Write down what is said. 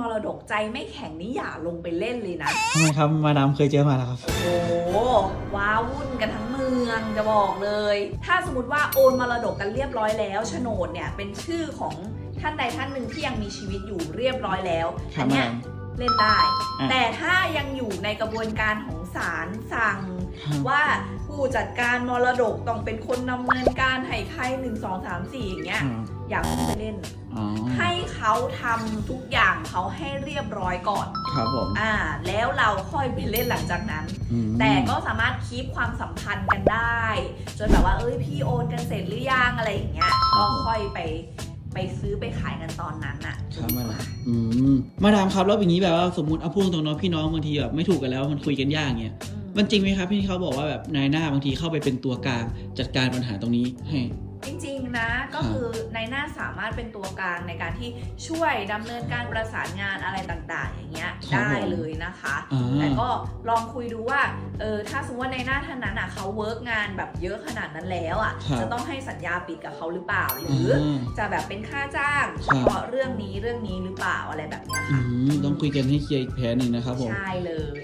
มรดกใจไม่แข็งนี่อย่าลงไปเล่นเลยนะ ทำไมครับ มาดามเคยเจอมาแล้วครับ โอ้โหว้าวุ่นกันทั้งเมืองจะบอกเลย ถ้าสมมติว่าโอนมรดกกันเรียบร้อยแล้วโฉนดเนี่ยเป็นชื่อของท่านใดท่านหนึ่งที่ยังมีชีวิตอยู่เรียบร้อยแล้ว ครับอัเนี้ยผม เล่นได้ อะแต่ถ้ายังอยู่ในกระบวนการของศาลสั่ง ครับ ว่าผู้จัดการมรดกต้องเป็นคนดำเนินการให้ใครหนึ่งสองสามสี่อย่างเงี้ยครับอย่าเพิ่งไปเล่น อ๋อให้เขาทำทุกอย่างเขาให้เรียบร้อยก่อน ครับผมอ่า แล้วเราค่อยไปเล่นหลังจากนั้น อืม แต่ก็สามารถคีปความสัมพันธ์กันได้ จนแบบว่าเอ้ยพี่โอนกันเสร็จหรือยังอะไรอย่างเงี้ยก็ค่อยไป ไปซื้อไปขายกันตอนนั้นน่ะครับมาดามอืมมาดามครับแล้วอย่างนี้แบบว่าสมมติเอาพูดตรงๆเนาะพี่น้องบางทีแบบไม่ถูกกันแล้วมันคุยกันยากเงี้ยอืมมันจริงไหมครับที่เขาบอกว่าแบบนายหน้าบางทีเข้าไปเป็นตัวกลางจัดการปัญหาตรงนี้ให้ จริงๆนะก็คือในหน้าสามารถเป็นตัวกลางในการที่ช่วยดำเนินการประสานงานอะไรต่างๆ อย่างเงี้ยครับ ได้ผมเลยนะคะอ่าแต่ก็ลองคุยดูว่าเออถ้าสมมติว่าในหน้าท่านนั้นอะเขาเวิร์กงานแบบเยอะขนาดนั้นแล้วอะครับจะต้องให้สัญญาปิดกับเขาหรือเปล่า หรือออ่าจะแบบเป็นค่าจ้างเฉพาะเรื่องนี้เรื่องนี้หรือเปล่าอะไรแบบเนี้ยอืค่ะมต้องคุยกันให้เคลียร์อีกแผนหนึ่งนะครับผมใช่เลย